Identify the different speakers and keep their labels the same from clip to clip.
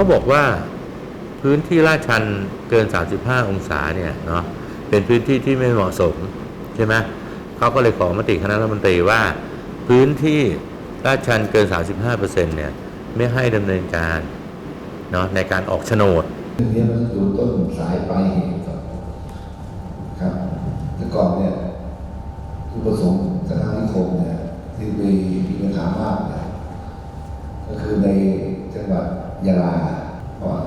Speaker 1: เขาบอกว่าพื้นที่ลาดชันเกิน 35 องศาเนี่ยเนาะเป็นพื้นที่ที่ไม่เหมาะสมใช่ไหมเขาก็เลยขอมติคณะรัฐมนตรีว่า พื้นที่ลาดชันเกิน 35 เนี่ยไม่ให้ดำเนินการเนาะในการออกโฉนด
Speaker 2: เรื่อนี้มันองดูต้นสายปลายเหตุก่อนครับแต่ก่อนเนี่ยผู้ประสงค์สถานนิคมเนี่ยที่มีมีปัญหามากเนี่ยก็คือในจังหวัด ยะลาก่อน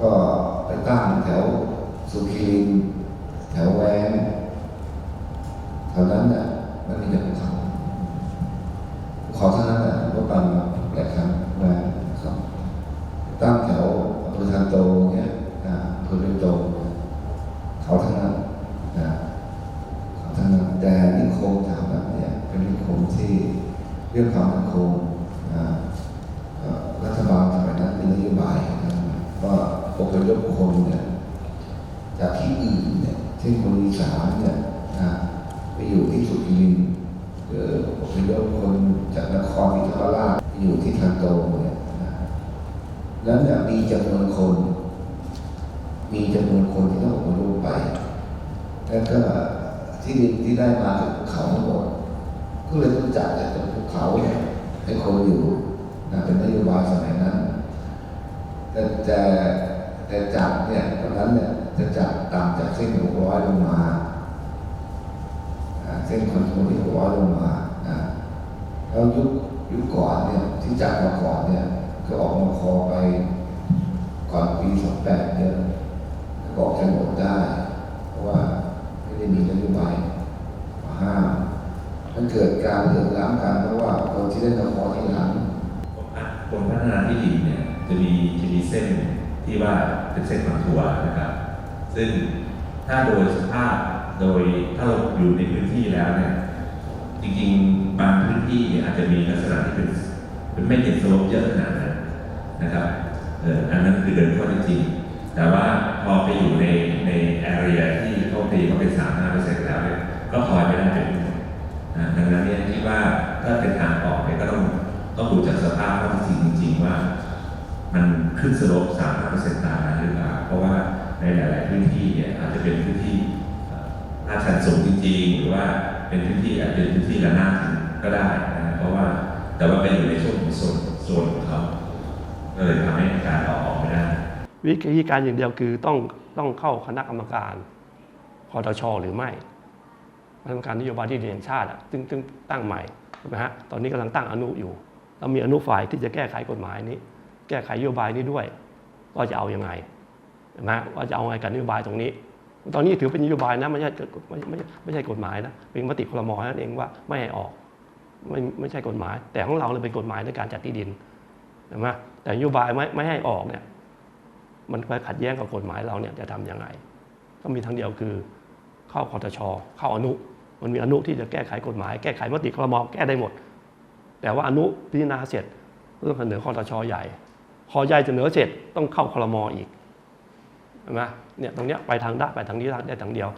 Speaker 2: ก็ไปตั้งแถวสุขีนแถวแวนแถวนั้นน่ะมันมีแต่ภูเขาภูเขาทั้งนั้นน่ะก็ปันแหลกครับแหวนครับตั้งแถวอำเภอทานโตเนี่ยนะอำเภอเรือนโตเขาทั้งนั้นนะเขาทั้งนั้นแต่นิคมแถวนั้นเนี่ยเป็นนิคมที่เรื่องความมั่นคงนะเอ่อรัฐบาลสมัยนั้นมีนโยบายนะว่า อพยพคนเนี่ยจากที่อื่นเนี่ยเช่นคนอีสานเนี่ยนะไปอยู่ที่สุรินทร์หรืออพยพคนจากนครศรีธรรมราชอยู่ที่ทานโตเนี่ยนะแล้วเนี่ยมีจำนวนคน มีจำนวนคนที่ต้องอพยพไปแล้วก็ที่ดินที่ได้มาจากภูเขาทั้งหมดก็เลยต้องจัดจากภูเขาเนี่ยให้คนอยู่นะเป็นนโยบายสมัยนั้นแต่แต่ แต่จัดเนี่ยตอนนั้นเนี่ยจะจัดต่ำจากเส้นหกร้อยลงมาเส้นคอนโทรลที่หกร้อยลงมาแล้วยุคยุคก่อนเนี่ยที่จัดมาก่อนเนี่ยก็ออกมาคอไปก่อนปีสองแปดเนี่ยก็บอกจะหมดได้ เพราะว่าไม่ได้มีนโยบายมาห้ามมันเกิดการเหลื่อมล้ำกันเพราะว่าคนที่ได้นครที่หลัง
Speaker 3: กรมพัฒนาที่ดินเนี่ยจะมีจะมีเส้นที่ว่า เป็นเส้นคอนทัวร์นะครับ ซึ่งถ้าโดยสภาพโดยถ้าเราอยู่ในพื้นที่แล้วเนี่ยจริงๆบางพื้นที่อาจจะมีลักษณะที่เป็นเป็นไม่ติดสลปเยอะขนาดนั้นนะครับเอออันนั้นคือเดินข้อท็จจริง แต่ว่าพอไปอยู่ในในแอเรียที่เขาตีเขาเป็นสามห้าเปอร์เซ็นต์แล้วเนี่ยก็พลอยไม่ได้เป็นดนะดังนั้นเนี่ยคิดว่าถ้าเป็นทางออกเนี่ยก็ต้องต้องดูจากสภาพข้อท็จจริงจริง ๆ ว่า มันขึ้นสโลปสามเปอร์เซ็นต์ตามนั้นหรือเปล่าเพราะว่าในหลาย ๆ พื้นที่เนี่ยอาจจะเป็นพื้นที่เอ่อลาดชันสูงจริง ๆ หรือว่าเป็นพื้นที่อาจจะเป็นพื้นที่ระนาบก็ได้นะเพราะว่าแต่ว่าไปอยู่ในช่วงของโซนโซนของเขาก็เลยทำให้การออกออกไม่ได้
Speaker 4: วิธีการอย่างเดียวคือต้องต้องเข้าคณะกรรมการคอตชหรือไม่คณะกรรมการนโยบายที่ดินแห่งชาติอะซึ่งซึ่งตั้งใหม่ใช่ไหมฮะตอนนี้กำลังตั้งอนุอยู่เรามีอนุฝ่ายที่จะแก้ไขกฎหมายนี้ แก้ไขนโยบายนี้ด้วย ว่าจะเอาอยัางไงใช่ไหมว่าจะเอาไงกับนโยบายตรงนี้ ตอนนี้ถือเป็นนโยบายนะไม่ใช่ไม่ไม่ไม่ใช่กฎหมายนะเป็นมติครมนั่นเองว่าไม่ให้ออกไม่ไม่ใช่กฎหมาย แต่ของเราเลยเป็นกฎหมายในการจัดที่ดินใช่ไหมแต่นโยบายไม่ไม่ให้ออกเนี่ย มันไปขัดแย้งกับกฎหมายเราเนี่ยจะทำยังไง ก็มีทางเดียวคือ เข้าคอตชเข้าอนุมันมีอนุที่จะแก้ไขกฎหมายแก้ไขมติครมอแก้ได้หมด แต่ว่าอนุพิจารณาเสร็จก็ต้องเสนอคอตชใหญ่ คอใหญ่เสนอเสร็จต้องเข้าคลรมอีกใช่ไหมเนี่ยตรงเนี้ยไปทางได้ไปทางนี้ได้ทางเดียว